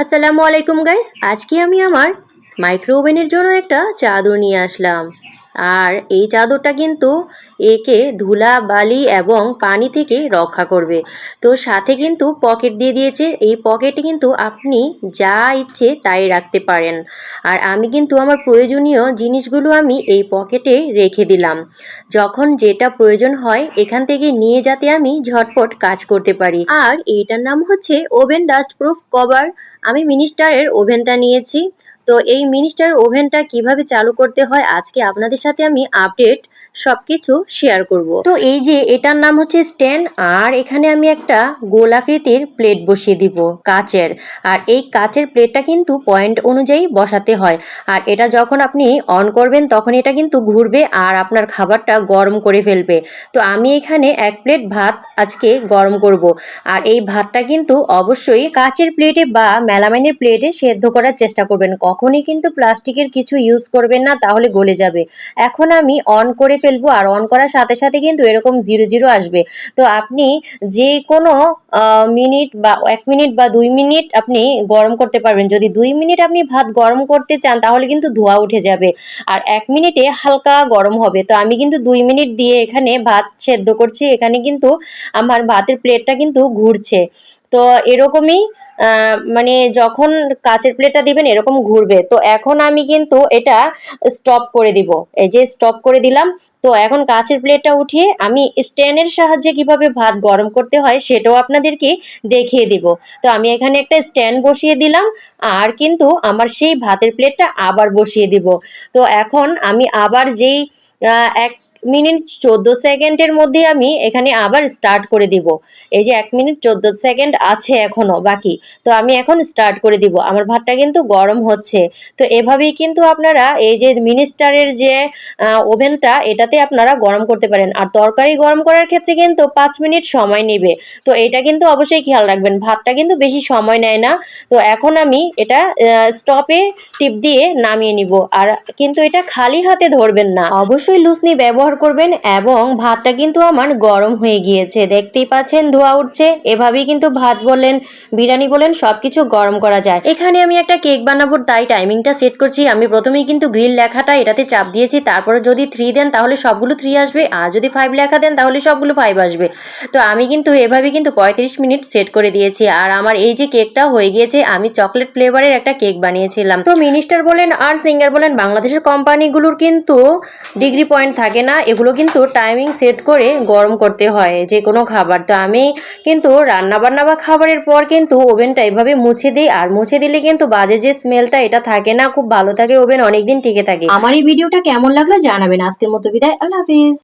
আসসালামু আলাইকুম গাইস আজকে আমি আমার মাইক্রো ওভেনের জন্য একটা চাদর নিয়ে আসলাম। আর এই চাদরটা কিন্তু একে ধুলা, বালি এবং পানি থেকে রক্ষা করবে। তো সাথে কিন্তু পকেট দিয়ে দিয়েছে। এই পকেটে কিন্তু আপনি যা ইচ্ছে তাই রাখতে পারেন। আর আমি কিন্তু আমার প্রয়োজনীয় জিনিসগুলো আমি এই পকেটে রেখে দিলাম। যখন যেটা প্রয়োজন হয়, এখান থেকে নিয়ে যাতে আমি ঝটপট কাজ করতে পারি। আর এইটার নাম হচ্ছে ওভেন ডাস্ট প্রুফ কভার আমি মিনিস্টারের ওভেনটা নিয়েছি। তো এই মিনিস্টার ওভেনটা কীভাবে চালু করতে হয়, আজকে আপনাদের সাথে আমি আপডেট সব কিছু শেয়ার করব। তো এই যে এটার নাম হচ্ছে স্ট্যান্ড আর এখানে আমি একটা গোলাকৃতির প্লেট বসিয়ে দিব, কাচের। আর এই কাচের প্লেটটা কিন্তু পয়েন্ট অনুযায়ী বসাতে হয়। আর এটা যখন আপনি অন করবেন, তখন এটা কিন্তু ঘুরবে আর আপনার খাবারটা গরম করে ফেলবে। তো আমি এখানে এক প্লেট ভাত আজকে গরম করব। আর এই ভাতটা কিন্তু অবশ্যই কাচের প্লেটে বা মেলামাইনের প্লেটে সেদ্ধ করার চেষ্টা করবেন। কখনই কিন্তু প্লাস্টিকের কিছু ইউজ করবেন না, তাহলে গলে যাবে। এখন আমি অন করে ফেলব আর অন করার সাথে সাথে কিন্তু এরকম জিরো জিরো আসবে। তো আপনি যে কোনো মিনিট বা এক মিনিট বা দুই মিনিট আপনি গরম করতে পারবেন। যদি দুই মিনিট আপনি ভাত গরম করতে চান, তাহলে কিন্তু ধোয়া উঠে যাবে। আর এক মিনিটে হালকা গরম হবে। তো আমি কিন্তু দুই মিনিট দিয়ে এখানে ভাত সেদ্ধ করছি। এখানে কিন্তু আমার ভাতের প্লেটটা কিন্তু ঘুরছে। তো এরকমই মানে যখন কাচের প্লেটটা দিবেন এরকম ঘুরবে। তো এখন আমি কিন্তু এটা স্টপ করে দিব। এই যে স্টপ করে দিলাম। তো এখন কাচের প্লেটটা উঠিয়ে আমি স্ট্যান্ডের সাহায্যে কীভাবে ভাত গরম করতে হয় সেটাও আপনাদেরকে দেখিয়ে দিব। তো আমি এখানে একটা স্ট্যান্ড বসিয়ে দিলাম। আর কিন্তু আমার সেই ভাতের প্লেটটা আবার বসিয়ে দিব। তো এখন আমি আবার যেই এক মিনিট চোদ্দ সেকেন্ডের মধ্যে আমি এখানে আবার স্টার্ট করে দিব। এই যে এক মিনিট চোদ্দ সেকেন্ড আছে এখনও বাকি, তো আমি এখন স্টার্ট করে দিব। আমার ভাতটা কিন্তু গরম হচ্ছে। তো এভাবেই কিন্তু আপনারা এই যে মিনিস্টারের যে ওভেনটা, এটাতে আপনারা গরম করতে পারেন। আর তরকারি গরম করার ক্ষেত্রে কিন্তু পাঁচ মিনিট সময় নেবে। তো এটা কিন্তু অবশ্যই খেয়াল রাখবেন, ভাতটা কিন্তু বেশি সময় নেয় না। তো এখন আমি এটা স্টপে টিপ দিয়ে নামিয়ে নিব। আর কিন্তু এটা খালি হাতে ধরবেন না। অবশ্যই লুসনি ব্যবহার করবেন এবং ভাতটা কিন্তু আমার গরম হয়ে গিয়েছে। দেখতেই পাচ্ছেন, ধোয়া উঠছে। এভাবেই কিন্তু ভাত বলেন, বিরিয়ানি বলেন সব কিছু গরম করা যায়। এখানে আমি একটা কেক বানাবো, তাই টাইমিংটা সেট করছি। আমি প্রথমেই কিন্তু গ্রিল লেখাটা এটাতে চাপ দিয়েছি। তারপরে যদি থ্রি দেন, তাহলে সবগুলো থ্রি আসবে। আর যদি ফাইভ লেখা দেন, তাহলে সবগুলো ফাইভ আসবে। তো আমি কিন্তু এভাবে কিন্তু পঁয়ত্রিশ মিনিট সেট করে দিয়েছি। আর আমার এই যে কেকটা হয়ে গিয়েছে, আমি চকলেট ফ্লেভারের একটা কেক বানিয়েছিলাম। তো মিনিস্টার বলেন আর সিঙ্গার বলেন, বাংলাদেশের কোম্পানিগুলোর কিন্তু ডিগ্রি পয়েন্ট থাকে না। এগুলো কিন্তু টাইমিং সেট করে গরম করতে হয়, যে কোনো খাবার। তো আমি কিন্তু রান্না বান্না বা খাবারের পর কিন্তু ওভেনটা এভাবে মুছে দিই, আর মুছে দিলে কিন্তু বাজে যে স্মেলটা এটা থাকে না, খুব ভালো থাকে, ওভেন অনেকদিন টিকে থাকে। আমার এই ভিডিওটা কেমন লাগল জানাবেন। আজকের মতো বিদায়, আল্লাহ হাফিজ।